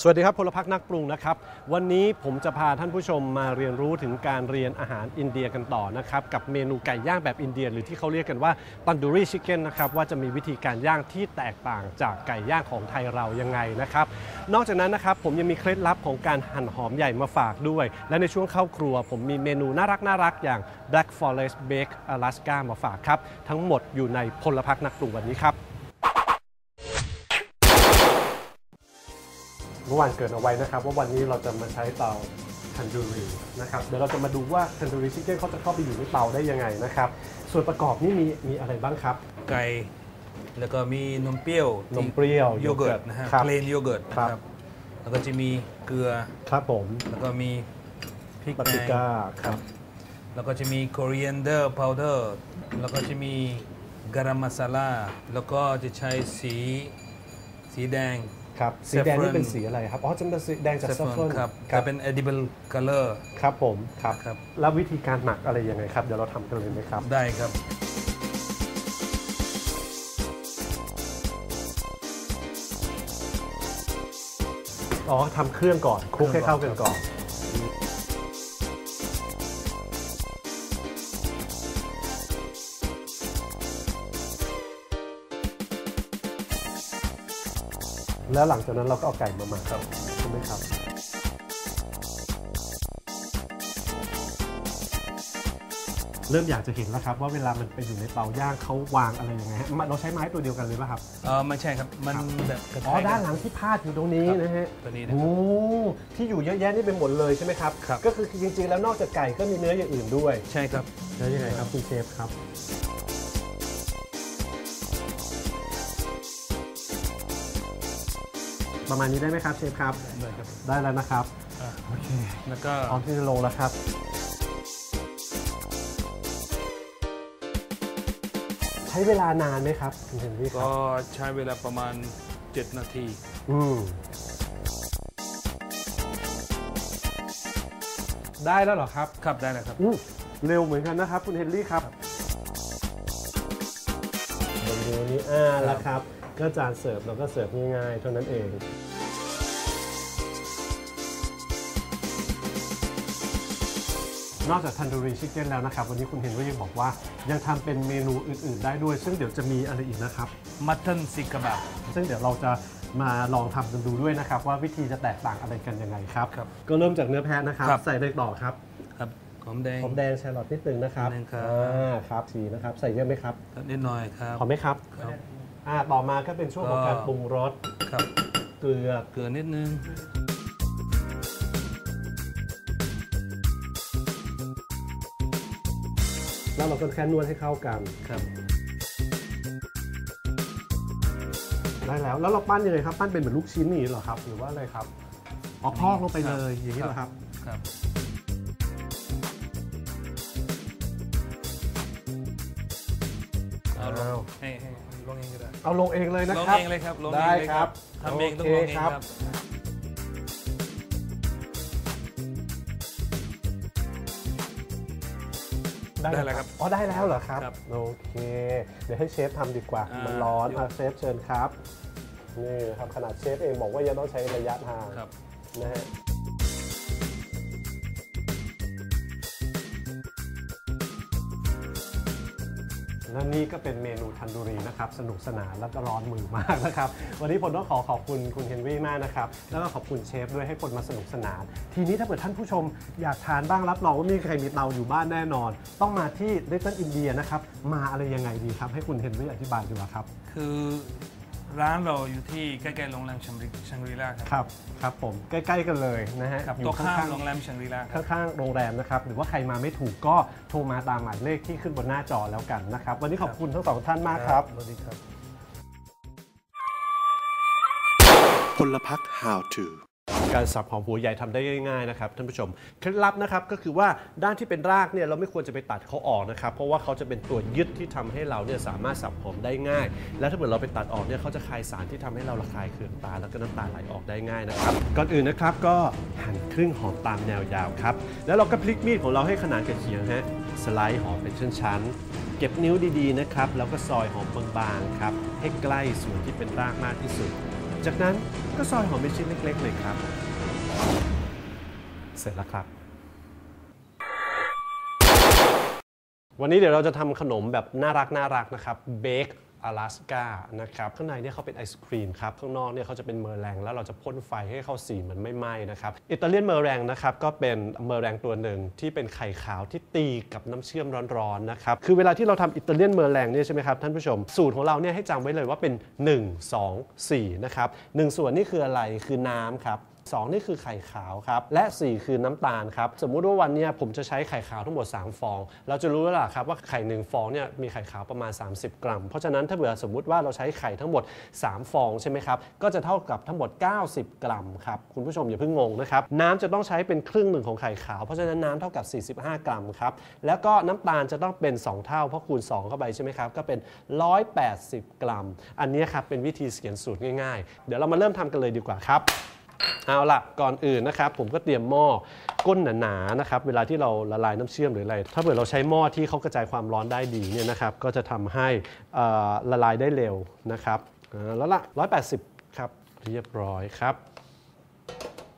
สวัสดีครับพลพักนักปรุงนะครับ วันนี้ผมจะพาท่านผู้ชมมาเรียนรู้ถึงการเรียนอาหารอินเดียกันต่อนะครับ กับเมนูไก่ย่างแบบอินเดีย หรือที่เขาเรียกกันว่าตันดูรี่ชิคเก้นนะครับ ว่าจะมีวิธีการย่างที่แตกต่างจากไก่ย่างของไทยเรายังไงนะครับ นอกจากนั้นนะครับผมยังมีเคล็ดลับของการหั่นหอมใหญ่มาฝากด้วย และในช่วงเข้าครัว ผมมีเมนูน่ารักน่ารักอย่าง Black Forest Bake Alaska มาฝากครับทั้งหมดอยู่ในพลพักนักปรุงวันนี้ครับ เมื่อวานเกริดเอาไว้นะครับ ว่าวันนี้เราจะมาใช้เตาทันดูรีนะครับเดี๋ยวเราจะมาดูว่าทันดูรีชิคเก้นเขาจะเข้าไปอยู่ในเตาได้ยังไงนะครับส่วนประกอบนี่มีมีอะไรบ้างครับ ไก่แล้วก็มีนมเปรี้ยวนมเปรี้ยวโยเกิร์ตนะฮะครับ เพลนโยเกิร์ตนะคครัรับบแล้วก็จะมีเกลือครับผมแล้วก็มีพริกปาปแดริงก้าครับ แล้วก็จะมี coriander powder แล้วก็จะมีก a รัมมาซาลาแล้วก็จะใช้สีสีแดง ครับสีแดงนี่ Saffron เป็นสีอะไรครับ อ๋อจะเป็นสีแดงจากซัฟเฟิ saffron ลครับครัจะบเป็น edible color ครับผมครับครับ แล้ววิธีการหมักอะไรยังไงครับ เดี๋ยวเราทำกันเลยไหมครับ ได้ครับอ๋อทำเครื่องก่อนคลุกให้เข้ากันก่อน แล้วหลังจากนั้นเราก็เอาไก่มาหมักครับใช่ไหมครับเริ่มอยากจะเห็นแล้วครับว่าเวลามันไปอยู่ในเตาย่างเขาวางอะไรยังไงฮะเราใช้ไม้ตัวเดียวกันเลยป่ะครับเออไม่ใช่ครับ มันครับแบบกระอ๋อจายกัด้านหลังที่พาดอยู่ตรงนี้ครับนะฮะตัวนี้นะโอ้ที่อยู่เยอะแยะนี่เป็นหมดเลยใช่ไหมครับครับ ก็คือจริงๆ แล้วนอกจากไก่ก็มีเนื้ออย่างอื่นด้วย ใช่ครับ แล้วยังไงครับคุณเชฟครับ ประมาณนี้ได้ไหมครับเชฟครับ ได้ครับได้แล้วนะครับอะโอเคแล้วก็พร้อมที่จะลงแล้วครับ ใช้เวลานานไหมครับคุณเฮนรี่คก็รับใช้เวลาประมาณ 7 นาที อืมได้แล้วเหรอครับครับได้แล้วครับ อู้เร็วเหมือนกันนะครับ คุณเฮนรี่ครับเมนูนี้อ่าแล้วครับ ก็จานเสิร์ฟเราก็เสิร์ฟง่ายๆเท่านั้นเองนอกจากทันดูรีชิคเก้นแล้วนะครับ วันนี้คุณเฮนรี่ยังบอกว่า ยังทำเป็นเมนูอื่น ๆ ได้ด้วย ซึ่งเดี๋ยวจะมีอะไรอีกนะครับมัตตันซิกะบะซึ่งเดี๋ยวเราจะมาลองทำกันดูด้วยนะครับ ว่าวิธีจะแตกต่างอะไรกันยังไงครับ ครับก็เริ่มจากเนื้อแพะนะครับ ครับ ใส่เลยต่อครับครับหอมแดง หอมแดงแชร์ลอตนิดนึงนะครับนิดนึงครับ อ่าครับสีนะครับ ใส่เยอะไหมครับ ครับนิดหน่อยครับพอไหมครับ ครับ อ่าต่อมาก็เป็นช่วงของก็การปรุงรสครับเกลือเกลือนิดนึงแล้วเราก็แค่นวดให้เข้ากันครับได้แล้ว แล้วเราปั้นยังไงครับ ปั้นเป็นเหมือนลูกชิ้นนี่เหรอครับ หรือว่าอะไรครับอ๋อพอกลงไปเลยอย่างนี้เหรอครับ ครับ ให้ให้ลงเองก็ได้เอาลงเองเลยนะลงครับเองเลยครับลงเอได้งเลยคครัรับบทำเองต้องโอลเคงเองครับครับ ได้แล้วครับอ๋อได้แล้วเหรอครับ ครับโอเค เดี๋ยวให้เชฟทำดีกว่า อ่ามันร้อนเดี๋ยว อะเชฟเชิญครับ นี่ครับขนาดเชฟเองบอกว่ายังต้องใช้ระยะทางครับ นะฮะ และนี่ก็เป็นเมนูทันดูรีนะครับ สนุกสนานและก็ร้อนมือมากนะครับ วันนี้ผมต้องขอขอบคุณคุณเฮนรี่มากนะครับ แล้วก็ขอบคุณเชฟด้วยให้คนมาสนุกสนาน ทีนี้ถ้าเกิดท่านผู้ชมอยากทานบ้างรับรองว่าไมมีใครมีเตาอยู่บ้านแน่นอน ต้องมาที่ Little India นะครับ มาอะไรยังไงดีครับ ให้คุณเฮนรี่อธิบายดีกว่าครับ คือ ร้านเราอยู่ที่ใกล้ๆโรงแรมชังรีชังรีลาครับครับ ครับผม ใกล้ๆกันเลยนะฮะครับอยู่ตัวข้างๆโรงแรมชังรีลาครับ ข้างๆโรงแรมนะครับ หรือว่าใครมาไม่ถูกก็โทรมาตามหมายเลขที่ขึ้นบนหน้าจอแล้วกันนะครับ วันนี้ขอบคุณทั้งสองท่านมากครับ สวัสดีครับ พลพัก How to การสับหอมหัวใหญ่ทำได้ง่ายๆนะครับท่านผู้ชมเคล็ดลับนะครับก็คือว่าด้านที่เป็นรากเนี่ยเราไม่ควรจะไปตัดเขาออกนะครับเพราะว่าเขาจะเป็นตัวยึดที่ทำให้เราเนี่ยสามารถสับหอมได้ง่าย และถ้าเกิดเราไปตัดออกเนี่ยเขาจะคายสารที่ทำให้เราระคายเคืองตา แล้วก็น้ำตาไหลออกได้ง่ายนะครับก่อนอื่นนะครับก็หั่นครึ่งหอมตามแนวยาวครับแล้วเราก็พลิกมีดของเราให้ขนานกับเขียงฮะสไลด์หอมเป็นชั้นๆเก็บนิ้วดีๆนะครับแล้วก็ซอยหอมบางๆครับให้ใกล้ส่วนที่เป็นรากมากที่สุด จากนั้น ก็ซอยหอมเป็นชิ้นเล็กๆเลยครับ เสร็จแล้วครับ วันนี้เดี๋ยวเราจะทำขนมแบบน่ารักน่ารักนะครับเบค อลาสกานะครับข้างในเนี่ยเขาเป็นไอศครีมครับข้างนอกเนี่ยเขาจะเป็นเมอร์แรงแล้วเราจะพ่นไฟให้เข้าสีมันไม่ไหม้นะครับอิตาเลียนเมอร์แรงนะครับก็เป็นเมอร์แรงตัวหนึ่งที่เป็นไข่ขาวที่ตีกับน้ำเชื่อมร้อนๆนะครับคือเวลาที่เราทำอิตาเลียนเมอร์แรงเนี่ยใช่ไหมครับท่านผู้ชมสูตรของเราเนี่ยให้จำไว้เลยว่าเป็น 1 2 4นะครับหนึ่งส่วนนี่คืออะไรคือน้ำครับ 2 นี่คือไข่ขาวครับ และ 4 คือน้ำตาลครับ สมมุติว่าวันนี้ผมจะใช้ไข่ขาวทั้งหมด 3 ฟอง เราจะรู้แล้วล่ะครับว่าไข่ 1 ฟองเนี่ยมีไข่ขาวประมาณ 30 กรัม เพราะฉะนั้นถ้าเผื่อสมมุติว่าเราใช้ไข่ทั้งหมด 3 ฟองใช่ไหมครับ ก็จะเท่ากับทั้งหมด 90 กรัมครับ คุณผู้ชมอย่าเพิ่งงงนะครับ น้ำจะต้องใช้เป็นครึ่งหนึ่งของไข่ขาว เพราะฉะนั้นน้ำเท่ากับ 45 กรัมครับ แล้วก็น้ำตาลจะต้องเป็น 2 เท่า เพราะคูณ 2 เข้าไปใช่ไหมครับ ก็เป็น 180 กรัม อันนี้ครับเป็นวิธีเขียนสูตรง่ายๆ เดี๋ยวเรามาเริ่มทำกันเลยดีกว่าครับ เอาละก่อนอื่นนะครับ ผมก็เตรียมหม้อก้นหนาๆนะครับเวลาที่เราละลายน้ำเชื่อมหรืออะไร ถ้าเกิดเราใช้หม้อที่เขากระจายความร้อนได้ดีเนี่ยนะครับก็จะทำให้ละลายได้เร็วนะครับแล้วละ180 ครับเรียบร้อยครับ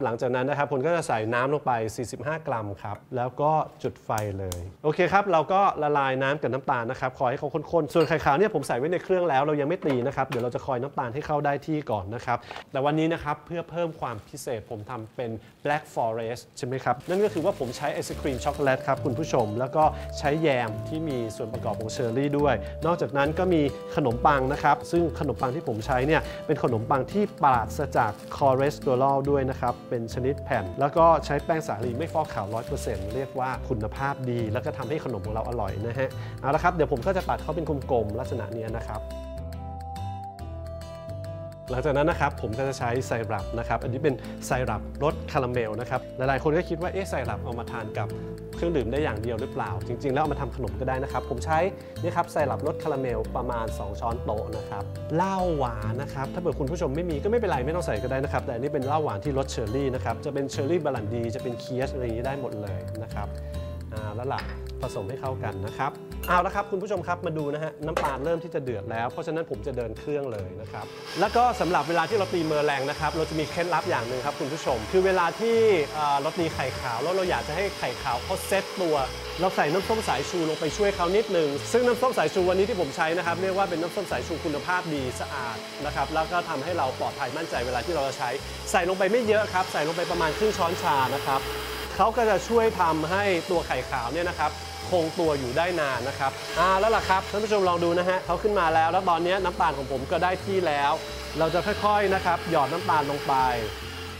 หลังจากนั้นนะครับผมก็จะใส่น้ำลงไป 45 กรัมครับ แล้วก็จุดไฟเลย โอเคครับ เราก็ละลายน้ำกับน้ำตาลนะครับ คอยให้เขาข้นๆ ส่วนไข่ขาวเนี่ยผมใส่ไว้ในเครื่องแล้ว เรายังไม่ตีนะครับ เดี๋ยวเราจะคอยน้ำตาลให้เข้าได้ที่ก่อนนะครับ แต่วันนี้นะครับเพื่อเพิ่มความพิเศษผมทำเป็น black forest ใช่ไหมครับ นั่นก็คือว่าผมใช้ไอศครีมช็อกโกแลตครับคุณผู้ชม แล้วก็ใช้แยมที่มีส่วนประกอบของเชอร์รี่ด้วย นอกจากนั้นก็มีขนมปังนะครับ ซึ่งขนมปังที่ผมใช้เนี่ยเป็นขนมปังที่ปราศจากคอเลสเตอรอลด้วยนะครับเป็นชนิดแผ่น แล้วก็ใช้แป้งสาลีไม่ฟอกขาว 100%เรียกว่าคุณภาพดี แล้วก็ทำให้ขนมของเราอร่อยนะฮะเอาละครับเดี๋ยวผมก็จะตัดเขาเป็นกลมๆลักษณะนี้นะครับหลังจากนั้นนะครับผมก็จะใช้ไซรัปนะครับ อันนี้เป็นไซรัปรสคาราเมลนะครับ หลายๆคนก็คิดว่าเอ๊ะไซรัปเอามาทานกับ เครื่องดื่มได้อย่างเดียวหรือเปล่า จริง ๆ แล้วเอามาทำขนมก็ได้นะครับ ผมใช้นี่ครับไซรัปรสคาราเมลประมาณ 2 ช้อนโต๊ะนะครับเหล้าหวานนะครับถ้าเกิดคุณผู้ชมไม่มีก็ไม่เป็นไรไม่ต้องใส่ก็ได้นะครับ แต่อันนี้เป็นเหล้าหวานที่รสเชอร์รี่นะครับจะเป็นเชอร์รี่บาลันดีจะเป็นเคียสอะไรอย่างนี้ได้หมดเลยนะครับแล้วล่ะผสมให้เข้ากันนะครับ เอาละครับคุณผู้ชมครับมาดูนะฮะน้ำตาลเริ่มที่จะเดือดแล้ว เพราะฉะนั้นผมจะเดินเครื่องเลยนะครับแล้วก็สำหรับเวลาที่เราตีเมอร์แรงนะครับเราจะมีเคล็ดลับอย่างหนึ่งครับคุณผู้ชม คือเวลาที่เราตีไข่ขาวแล้วเราอยากจะให้ไข่ขาวเขาเซ็ตตัว เราใส่น้ำส้มสายชูลงไปช่วยเขานิดนึงซึ่งน้ำส้มสายชูวันนี้ที่ผมใช้นะครับเรียกว่าเป็นน้ำส้มสายชูคุณภาพดีสะอาดนะครับแล้วก็ทำให้เราปลอดภัยมั่นใจเวลาที่เราจะใช้ ใส่ลงไปไม่เยอะครับใส่ลงไปประมาณครึ่งช้อนชานะครับเขาก็จะช่วยทำให้ตัวไข่ขาวเนี่ยนะครับ คงตัวอยู่ได้นานนะครับอ่าแล้วล่ะครับท่านผู้ชมลองดูนะฮะเขาขึ้นมาแล้ว แล้วตอนนี้น้ำตาลของผมก็ได้ที่แล้ว เราจะค่อยๆนะครับหยอดน้ำตาลลงไป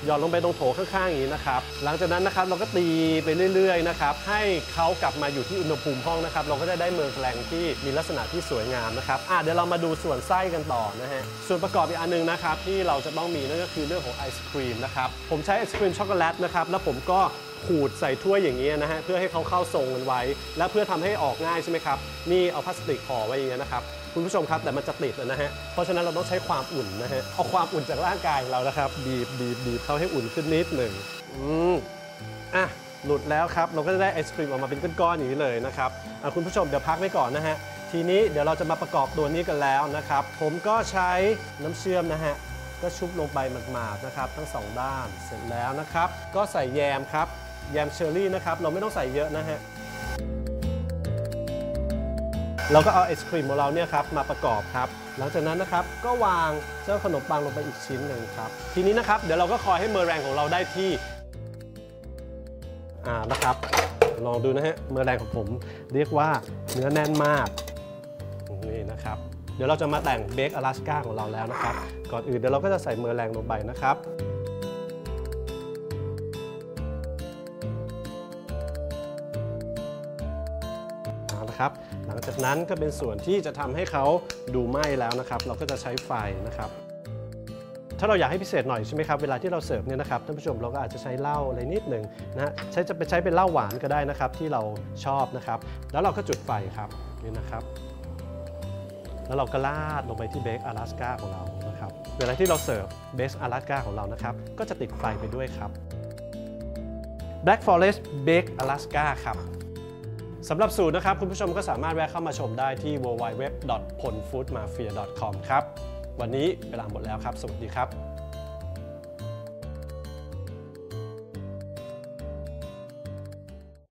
หยอดลงไปตรงโถข้างๆอย่างนี้นะครับ หลังจากนั้นนะครับเราก็ตีไปเรื่อยๆนะครับ ให้เขากลับมาอยู่ที่อุณหภูมิห้องนะครับ เราก็จะได้เมืองแกลงที่มีลักษณะที่สวยงามนะครับอะเดี๋ยวเรามาดูส่วนไส้กันต่อนะฮะ ส่วนประกอบอีกอันหนึงนะครับที่เราจะต้องมีนั่นก็คือเรื่องของไอศครีมนะครับ ผมใช้ไอศครีมช็อกโกแลตนะครับ แล้วผมก็ ขูดใส่ถ้วยอย่างนี้นะฮะเพื่อให้เขาเข้าทรงกันไว้ และเพื่อทำให้ออกง่ายใช่ไหมครับนี่เอาพลาสติกห่อไว้อย่างนี้ยนะครับคุณผู้ชมครับแต่มันจะติดนะฮะเพราะฉะนั้นเราต้องใช้ความอุ่นนะฮะเอาความอุ่นจากร่างกายของเรานะครับบีบบีบบีบเขาให้อุ่นขึ้นนิดหนึ่งอืมอะหลุดแล้วครับ เราก็จะได้ไอศครีมออกมาเป็นก้อนๆอย่างนี้เลยนะครับอะคุณผู้ชมเดี๋ยวพักไว้ก่อนนะฮะทีนี้เดี๋ยวเราจะมาประกอบตัวนี้กันแล้วนะครับ ผมก็ใช้น้ำเชื่อมนะฮะก็ชุบลงไปหมาดๆนะครับ ทั้งสองด้านเสร็จแล้วนะครับ ก็ใส่แยมครับ แยมเชอร์รี่นะครับ เราไม่ต้องใส่เยอะนะฮะเราก็เอาไอศครีมของเราเนี่ยครับมาประกอบครับ หลังจากนั้นนะครับก็วางเจ้าขนมปังลงไปอีกชิ้นหนึ่งครับ ทีนี้นะครับเดี๋ยวเราก็คอยให้เมอร์แรงของเราได้ที่อ่านะครับ ลองดูนะฮะเมอร์แรงของผม เรียกว่าเนื้อแน่นมากนี่นะครับ เดี๋ยวเราจะมาแต่งเบคอลาสก้าของเราแล้วนะครับ ก่อนอื่นเดี๋ยวเราก็จะใส่เมอร์แรงลงไปนะครับ เอาละครับ หลังจากนั้นก็เป็นส่วนที่จะทำให้เขาดูไหม้แล้วนะครับ เราก็จะใช้ไฟนะครับถ้าเราอยากให้พิเศษหน่อยใช่ไหมครับเวลาที่เราเสิร์ฟเนี่ยนะครับท่านผู้ชมเราก็อาจจะใช้เหล้าอะไรนิดหนึ่งนะฮะใช้จะไปใช้เป็นเหล้าหวานก็ได้นะครับที่เราชอบนะครับ แล้วเราก็จุดไฟครับนี่นะครับ แล้วเราก็ราดลงไปที่เบคอลาสกาของเรานะครับเวลาที่เราเสิร์ฟเบคอลาสกาของเรานะครับก็จะติดไฟไปด้วยครับ Black Forest Bake Alaska ครับ สำหรับสูตรนะครับ คุณผู้ชมก็สามารถแวะเข้ามาชมได้ที่ www.ponfoodmafia.com ครับ วันนี้เวลาหมดแล้วครับ สวัสดีครับ